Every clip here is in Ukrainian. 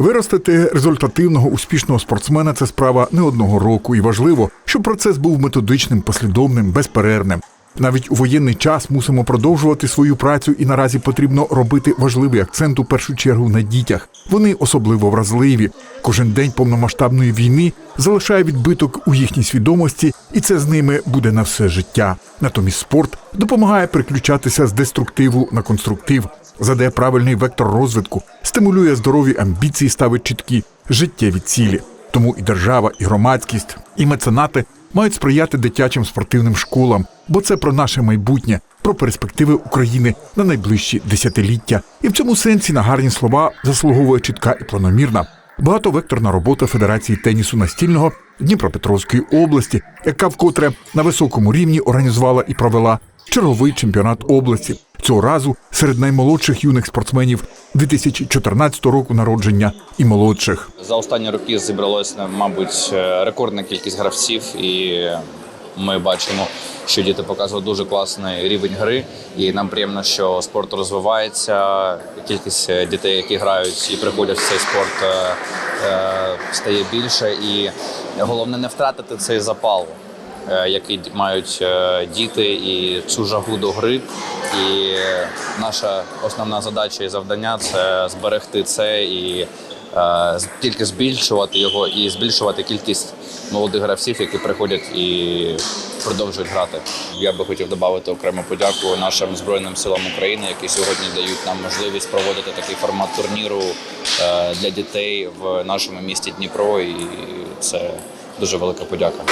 Виростити результативного успішного спортсмена це справа не одного року, і важливо, щоб процес був методичним, послідовним, безперервним. Навіть у воєнний час мусимо продовжувати свою працю, і наразі потрібно робити важливий акцент у першу чергу на дітях. Вони особливо вразливі. Кожен день повномасштабної війни залишає відбиток у їхній свідомості, і це з ними буде на все життя. Натомість спорт допомагає переключатися з деструктиву на конструктив, задає правильний вектор розвитку, стимулює здорові амбіції, ставить чіткі життєві цілі. Тому і держава, і громадськість, і меценати мають сприяти дитячим спортивним школам, бо це про наше майбутнє, про перспективи України на найближчі десятиліття. І в цьому сенсі на гарні слова заслуговує чітка і планомірна. Багатовекторна робота Федерації тенісу настільного Дніпропетровської області, яка вкотре на високому рівні організувала і провела черговий чемпіонат області. Цього разу серед наймолодших юних спортсменів 2014 року народження і молодших. За останні роки зібралося, мабуть, е, рекордна кількість гравців, і ми бачимо, що діти показують дуже класний рівень гри. І нам приємно, що спорт розвивається. Кількість е, дітей, які грають і приходять в цей спорт, е, стає більше. І головне не втратити цей запал. Е, Який мають е, діти і цю жагу до гри, і наша основна задача і завдання це зберегти це і е, тільки збільшувати його і збільшувати кількість молодих гравців, які приходять і продовжують грати. Я би хотів додати окрему подяку нашим збройним силам України, які сьогодні дають нам можливість проводити такий формат турніру для дітей в нашому місті Дніпро. І це дуже велика подяка.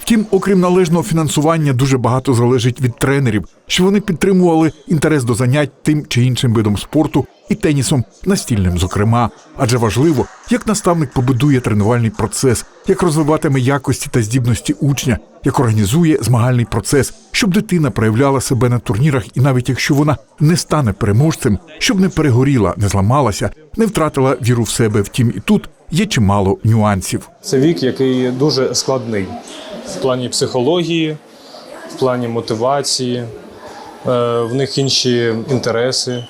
Втім, окрім належного фінансування, дуже багато залежить від тренерів, що вони підтримували інтерес до занять тим чи іншим видом спорту і тенісом настільним, зокрема. Адже важливо, як наставник побудує тренувальний процес, як розвиватиме якості та здібності учня, як організує змагальний процес, щоб дитина проявляла себе на турнірах, і навіть якщо вона не стане переможцем, щоб не перегоріла, не зламалася, не втратила віру в себе. Втім, і тут є чимало нюансів. Це вік, який дуже складний в плані психології, в плані мотивації, е, в них інші інтереси.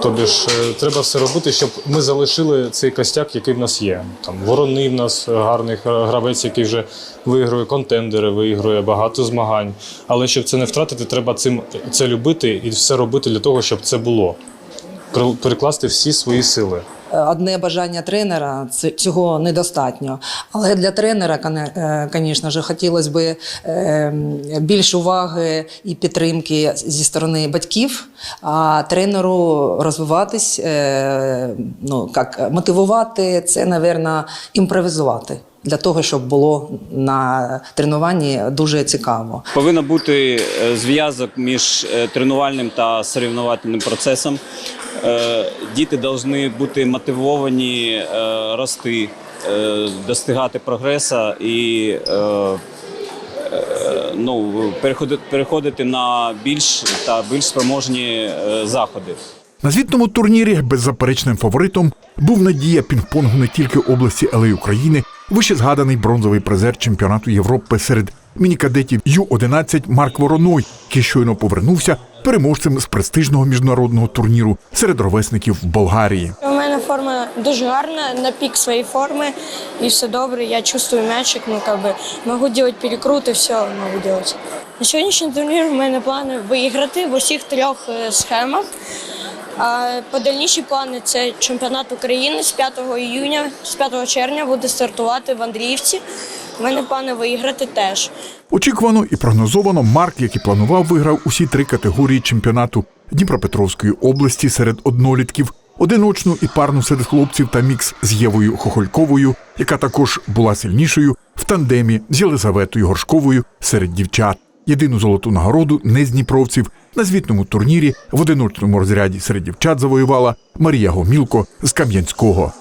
Тобі ж е, треба все робити, щоб ми залишили цей костяк, який в нас є. Там ворони в нас гарний гравець, який вже виграє, контендери виграє, багато змагань. Але щоб це не втратити, треба цим це любити і все робити для того, щоб це було. Перекласти всі свої сили. Одне бажання тренера цього недостатньо. Але для тренера, звісно ж, хотілося б е, більш уваги і підтримки зі сторони батьків, а тренеру розвиватись, е, ну як мотивувати це, напевно, імпровізувати. Для того щоб було на тренуванні дуже цікаво. Повинен бути е, зв'язок між е, тренувальним та соревновательним процесом. Е, Діти повинні бути мотивовані е, рости, е, достигати прогресу і ну, переходити, на більш та більш спроможні заходи. На звітному турнірі беззаперечним фаворитом був надія пінг-понгу не тільки області, але й України. Вище згаданий бронзовий призер чемпіонату Європи серед мінікадетів Ю-11 Марк Вороной, який щойно повернувся переможцем з престижного міжнародного турніру серед ровесників в Болгарії. У мене форма дуже гарна, на пік своєї форми, і все добре. Я чувствую мячик, ну как бы можу робити перекрути, все можу робити. На сьогоднішній турнір в мене плани виграти в усіх трьох е, схемах. А подальніші плани це чемпіонат України з 5 іюня, з 5 червня буде стартувати в Андріївці. У мене плани виграти теж. Очікувано і прогнозовано Марк, який планував, виграв усі три категорії чемпіонату Дніпропетровської області серед однолітків, одиночну і парну серед хлопців та мікс з Євою Хохольковою, яка також була сильнішою в тандемі з Єлизаветою Горшковою серед дівчат. Єдину золоту нагороду не з дніпровців на звітному турнірі в одиночному розряді серед дівчат завоювала Марія Гомілко з Кам'янського.